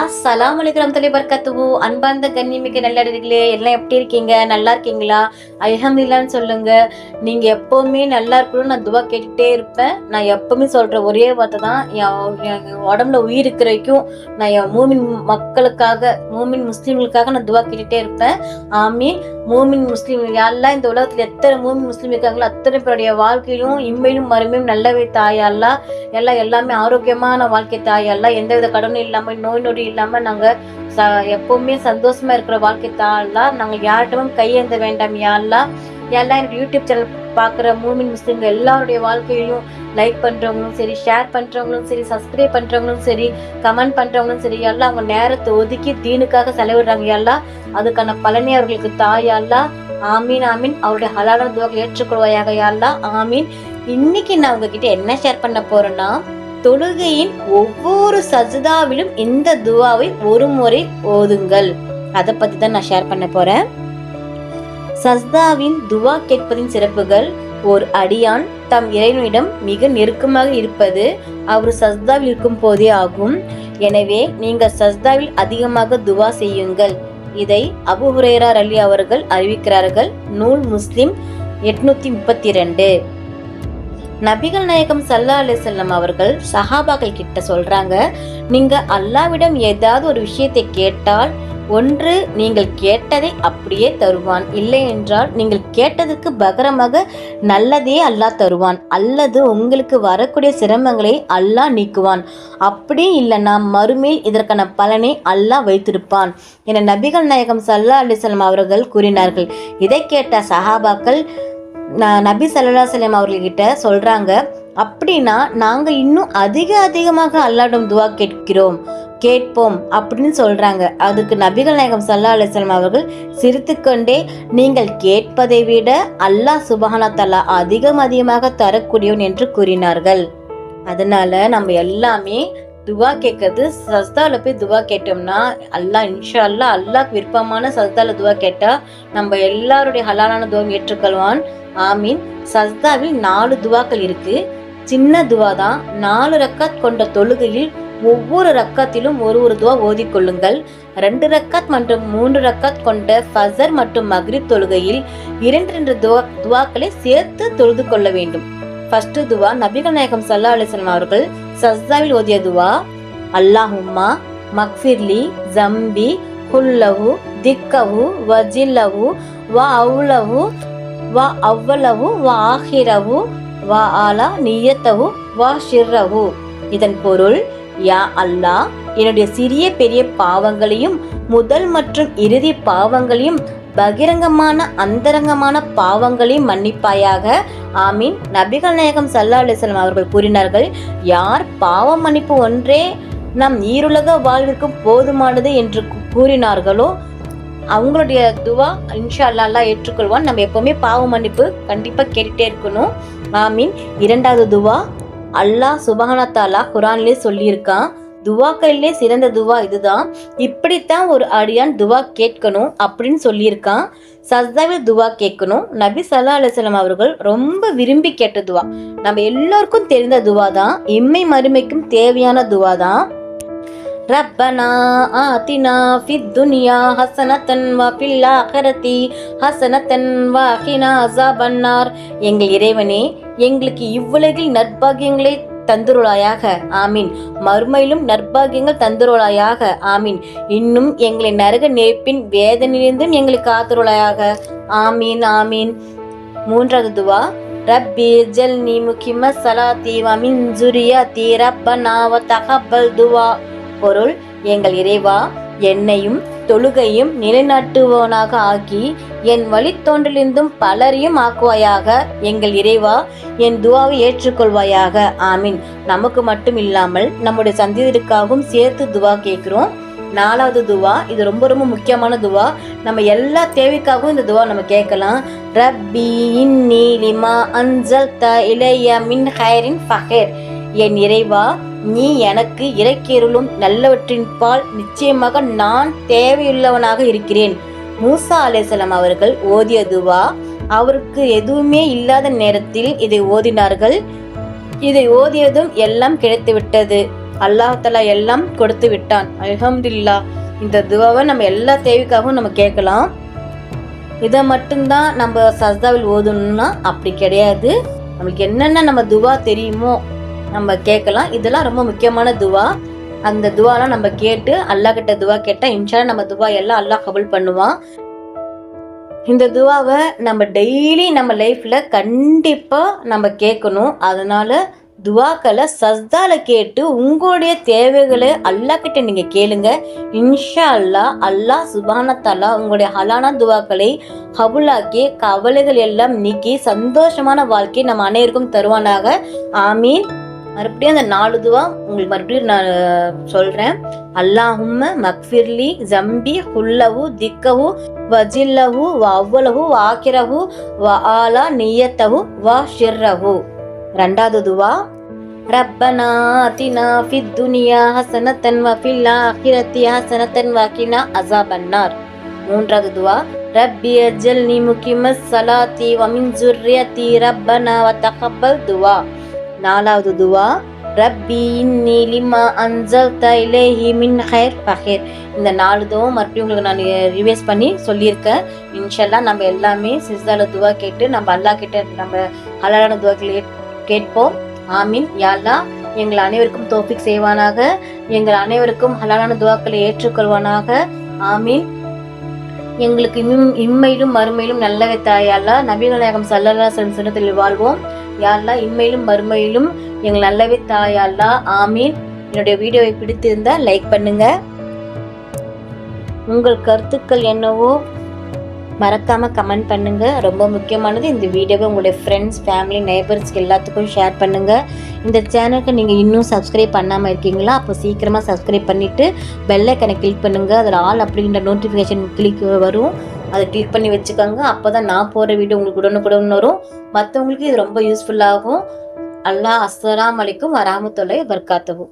அஸ்ஸலாம் வலைக்கம் தலை பர்கத்துவு அன்பார்ந்த கண்ணிமிக்க நல்லடிகளே எல்லாம் எப்படி இருக்கீங்க? நல்லா இருக்கீங்களா? அல்ஹம்துலில்லான்னு சொல்லுங்க. நீங்க எப்பவுமே நல்லா இருக்கணும்னு நான் துவா கேட்டுட்டே இருப்பேன். நான் எப்பவுமே சொல்ற ஒரே வார்த்தை தான் என் என் உடம்புல உயிர் இருக்கிற வரைக்கும் நான் என் மூமின் மக்களுக்காக மூமின் முஸ்லீம்களுக்காக நான் துவா கேட்டுட்டே இருப்பேன். ஆமீன். மூமின் முஸ்லீம் யாரெல்லாம் இந்த உலகத்தில் எத்தனை மூமின் முஸ்லீம் இருக்காங்களோ அத்தனை பேருடைய வாழ்க்கையிலும் இம்மையிலும் மறுமையும் நல்லவை தாயல்லா எல்லாம் எல்லாமே ஆரோக்கியமான வாழ்க்கை தாயல்லா எந்தவித கடனும் இல்லாமல் நோய் நொடி இல்லாமல் நாங்கள் ச எப்பவுமே சந்தோஷமா இருக்கிற வாழ்க்கை தாயெல்லாம் நாங்கள் யார்கிட்டமும் கையேந்த வேண்டாம் யாரெல்லாம் எல்லாம் எனக்கு யூடியூப் சேனல் பார்க்குற மூமின் முஸ்லீம்கள் எல்லாருடைய வாழ்க்கையிலும் லைக் பண்ணுறவங்களும் சரி ஷேர் பண்ணுறவங்களும் சரி சப்ஸ்கிரைப் பண்ணுறவங்களும் சரி கமெண்ட் பண்ணுறவங்களும் சரி எல்லாம் அவங்க நேரத்தை ஒதுக்கி தீனுக்காக செலவிடுறாங்க எல்லாம் அதுக்கான பலனை அவர்களுக்கு தாயாலா ஆமீன் ஆமீன். அவருடைய ஹலாலான துவாக்களை ஏற்றுக்கொள்வாயாக யாரா ஆமீன். இன்னைக்கு நான் உங்ககிட்ட என்ன ஷேர் பண்ண போறேன்னா தொழுகையின் ஒவ்வொரு சஜிதாவிலும் இந்த துவாவை ஒரு முறை ஓதுங்கள். அதை பத்தி தான் நான் ஷேர் பண்ண போறேன். சஸ்தாவின் துவா கேட்பதின் சிறப்புகள் ஓர் அடியான் தம் இறைவனிடம் மிக நெருக்கமாக இருப்பது அவர் சஸ்தாவில் இருக்கும் போதே ஆகும். எனவே நீங்கள் சஸ்தாவில் அதிகமாக துவா செய்யுங்கள். இதை அபு ஹுரேரா அலி அவர்கள் அறிவிக்கிறார்கள். நூல் முஸ்லிம் எட்நூத்தி முப்பத்தி ரெண்டு நபிகள் நாயகம் சல்லா அலிசல்லம் அவர்கள் சஹாபாக்கள் கிட்ட சொல்றாங்க நீங்க அல்லாவிடம் ஏதாவது ஒரு விஷயத்தை கேட்டால் ஒன்று நீங்கள் கேட்டதை அப்படியே தருவான். இல்லை என்றால் நீங்கள் கேட்டதுக்கு பகரமாக நல்லதே அல்லாஹ் தருவான். அல்லது உங்களுக்கு வரக்கூடிய சிரமங்களை அல்லாஹ் நீக்குவான். அப்படி இல்லை நாம் மறுமையில் இதற்கான பலனை அல்லாஹ் வைத்திருப்பான். என நபிகள் நாயகம் சல்லா அலிசல்லம் அவர்கள் கூறினார்கள். இதை கேட்ட சஹாபாக்கள் நான் நபி சல்லா சலம் அவர்கள்கிட்ட சொல்கிறாங்க அப்படின்னா நாங்கள் இன்னும் அதிக அதிகமாக அல்லாடும் துவா கேட்கிறோம். கேட்போம் அப்படின்னு சொல்றாங்க. அதுக்கு நபிகள் நாயகம் சல்லா அலிஸ்லாம் அவர்கள் சிரித்துக்கொண்டே நீங்கள் கேட்பதை விட அல்லாஹ் சுபஹானா தலா அதிகம் அதிகமாக தரக்கூடியவன் என்று கூறினார்கள். அதனால நம்ம எல்லாமே துவா கேட்கறது சஸ்தால போய் துவா கேட்டோம்னா அல்லாஹ் இன்ஷா அல்லாஹ் அல்லாஹ்க்கு விருப்பமான சஸ்தாவில் துவா கேட்டால் நம்ம எல்லாருடைய ஹலாலான துவா ஏற்றுக்கொள்வான். ஆமீன். சஸ்தாவில் நாலு துவாக்கள் இருக்கு. சின்ன துவா தான் நாலு ரக்காத் கொண்ட தொழுகையில் ஒவ்வொரு ரக்கத்திலும் ஒரு ஒரு துவா ஓதிக்கொள்ளுங்கள். ரெண்டு ரக்காத் மற்றும் மூன்று ரக்காத் கொண்ட ஃபசர் மற்றும் மக்ரிப் தொழுகையில் இரண்டு ரெண்டு துவா துவாக்களை சேர்த்து தொழுது கொள்ள வேண்டும். ஃபர்ஸ்ட் துவா நபிகள் நாயகம் சல்லா அலிஸ்லாம் அவர்கள் சஸ்தாவில் ஓதிய துவா. அல்லாஹும்மா மக்ஃபிர்லி ஜம்பி குல்லஹு திக்கஹு வஜில்லஹு வ அவுலஹு வ அவ்வளவு வ ஆஹிரவு வ ஆலா நியத்தவு வ ஷிர்ரவு இதன் பொருள் யா அல்லாஹ் என்னுடைய சிறிய பெரிய பாவங்களையும் முதல் மற்றும் இறுதி பாவங்களையும் பகிரங்கமான அந்தரங்கமான பாவங்களையும் மன்னிப்பாயாக. ஆமீன். நபிகள் நாயகம் சல்லா அலிஸ்லாம் அவர்கள் கூறினார்கள் யார் பாவ மன்னிப்பு ஒன்றே நம் ஈருலக வாழ்விற்கு போதுமானது என்று கூறினார்களோ அவங்களுடைய துவா இன்ஷா அல்லா அல்லாஹ் ஏற்றுக்கொள்வான். நம்ம எப்பவுமே பாவ மன்னிப்பு கண்டிப்பா கேட்டுட்டே இருக்கணும். ஆமீன். இரண்டாவது துவா அல்லாஹ் சுபஹான தாலா குரான்லயே சொல்லியிருக்கான் துவாக்களிலே சிறந்த துவா இதுதான். இப்படித்தான் ஒரு அடியான் துவா கேட்கணும் அப்படின்னு சொல்லியிருக்கான் சஸ்தாவில் துவா கேட்கணும். நபி சல்லா அலுவலம் அவர்கள் ரொம்ப விரும்பி கேட்ட துவா. நம்ம எல்லோருக்கும் தெரிந்த துவா தான். இம்மை மறுமைக்கும் தேவையான துவா தான். ரப்பனா ஆத்தினா ஃபித் துனியா ஹசனத்தன் வா பில்லா ஹரதி ஹசனத்தன் ஹினா அகினா அஸாபன்னார் எங்கள் இறைவனே எங்களுக்கு இவ்வுலகில் நற்பாகியங்களை தந்துருளாயாக. ஆமீன். மறுமையிலும் நற்பாகியங்கள் தந்துருளாயாக. ஆமீன். இன்னும் எங்களை நரக நெருப்பின் வேதனையிலிருந்தும் எங்களுக்கு காத்துருளாயாக. ஆமீன் ஆமீன். மூன்றாவது துவா. ரப்பி ஜல்னி முக்கிம சலாத்தி வமின் ஜுரியாத்தி ரப்பனா நாவ தகப்பல் துவா. பொருள் எங்கள் இறைவா என்னையும் தொழுகையும் நிலைநாட்டுவனாக ஆக்கி என் வழித்தோன்றலிருந்தும் பலரையும் ஆக்குவாயாக எங்கள் இறைவா என் துவாவை ஏற்றுக்கொள்வாயாக. ஆமீன். நமக்கு மட்டும் இல்லாமல் நம்முடைய சந்ததியருக்காகவும் சேர்த்து துவா கேட்குறோம். நாலாவது துவா இது ரொம்ப ரொம்ப முக்கியமான துவா. நம்ம எல்லா தேவைக்காகவும் இந்த துவா நம்ம கேட்கலாம். ரப்பி இன்னி லிமா அன்சல் த இளைய மின் ஹைரின் ஃபஹேர். என் இறைவா நீ எனக்கு இறைக்கேருளும் நல்லவற்றின் பால் நிச்சயமாக நான் தேவையுள்ளவனாக இருக்கிறேன். மூசா அலேசலம் அவர்கள் ஓதிய துவா அவருக்கு எதுவுமே இல்லாத நேரத்தில் இதை ஓதினார்கள். இதை ஓதியதும் எல்லாம் கிடைத்துவிட்டது. அல்லாஹலா எல்லாம் கொடுத்து விட்டான். அலமதுல்லா இந்த துவாவை நம்ம எல்லா தேவைக்காகவும் நம்ம கேட்கலாம். இதை மட்டும்தான் நம்ம சஸ்தாவில் ஓதணும்னா அப்படி கிடையாது. நம்மளுக்கு என்னென்ன நம்ம துவா தெரியுமோ நம்ம கேட்கலாம். இதெல்லாம் ரொம்ப முக்கியமான துவா. அந்த துவாலாம் நம்ம கேட்டு அல்லாஹ் கிட்ட துவா கேட்டால் இன்ஷா நம்ம துவா எல்லாம் அல்லாஹ் கபுல் பண்ணுவான். இந்த துவாவை நம்ம டெய்லி நம்ம லைஃப்பில் கண்டிப்பாக நம்ம கேட்கணும். அதனால துவாக்களை சஸ்தால கேட்டு உங்களுடைய தேவைகளை அல்லாஹ் கிட்ட நீங்க கேளுங்க. இன்ஷா அல்லாஹ் அல்லாஹ் சுபானத்தாலா உங்களுடைய ஹலான துவாக்களை கபுலாக்கி கவலைகள் எல்லாம் நீக்கி சந்தோஷமான வாழ்க்கை நம்ம அனைவருக்கும் தருவானாக. ஆமீன். மறுபடியும் அந்த நாலு துவா உங்களுக்கு மறுபடியும் நான் சொல்றேன். அல்லாஹும்ம மக்ஃபிர்லி ஜம்பி ஹுல்லவு திக்கவு வஜில்லவு அவ்வளவு வாக்கிரவு வ ஆலா நியத்தவு வா ஷிர்ரவு ரெண்டாவது துவா ரப்பனா அத்தினா ஃபித் துனியா ஹசனத்தன் வஃபில்லா அகிரத்தி ஹசனத்தன் வாக்கினா அசாபன்னார். மூன்றாவது துவா ரப்பி அஜல் நீ முக்கிமஸ் சலாத்தி வமின் ஜுர்ரியத்தி ரப்பனா வ தகப்பல் துவா. நாலாவது துவா ரப்பி இன்னி லிமா அன்சல்த இலைஹி மின் ஹைர் ஃபஹீர் இந்த நாலு துவாவும் மறுபடியும் உங்களுக்கு நான் ரிவைஸ் பண்ணி சொல்லியிருக்கேன். இன்ஷல்லா நம்ம எல்லாமே சிஸ்தால துவா கேட்டு நம்ம அல்லாஹ் கிட்ட நம்ம ஹலாலான துவா கேட்போம். ஆமீன். யாழ்லா எங்கள் அனைவருக்கும் தோப்பிக் செய்வானாக. எங்கள் அனைவருக்கும் ஹலாலான துவாக்களை ஏற்றுக்கொள்வானாக. ஆமீன். எங்களுக்கு இம் இம்மையிலும் மறுமையிலும் நல்லவை தாயாலா நபிகள் நாயகம் சல்லல்லா சொன்னத்தில் வாழ்வோம். யாழ்லா இம்மையிலும் மறுமையிலும் எங்கள் நல்லவே தாயாலா ஆமீன். என்னுடைய வீடியோவை பிடித்திருந்தால் லைக் பண்ணுங்க. உங்கள் கருத்துக்கள் என்னவோ மறக்காமல் கமெண்ட் பண்ணுங்கள் ரொம்ப முக்கியமானது இந்த வீடியோவை உங்களுடைய ஃப்ரெண்ட்ஸ் ஃபேமிலி நெய்பர்ஸ்க்கு எல்லாத்துக்கும் ஷேர் பண்ணுங்கள் இந்த சேனலுக்கு நீங்கள் இன்னும் சப்ஸ்கிரைப் பண்ணாமல் இருக்கீங்களா அப்போ சீக்கிரமாக சப்ஸ்கிரைப் பண்ணிவிட்டு பெல்லைக்கனை கிளிக் பண்ணுங்கள் அதில் ஆல் அப்படின்ற நோட்டிஃபிகேஷன் கிளிக் வரும். அதை கிளிக் பண்ணி வச்சுக்கோங்க. அப்போ தான் நான் போகிற வீடியோ உங்களுக்கு உடனுக்குடன் வரும். மற்றவங்களுக்கு இது ரொம்ப யூஸ்ஃபுல்லாகும் அல்லாஹ் அஸ்லாம் அலைக்கும் வரஹ்மத்துல்லாஹி வபரகாத்துஹு.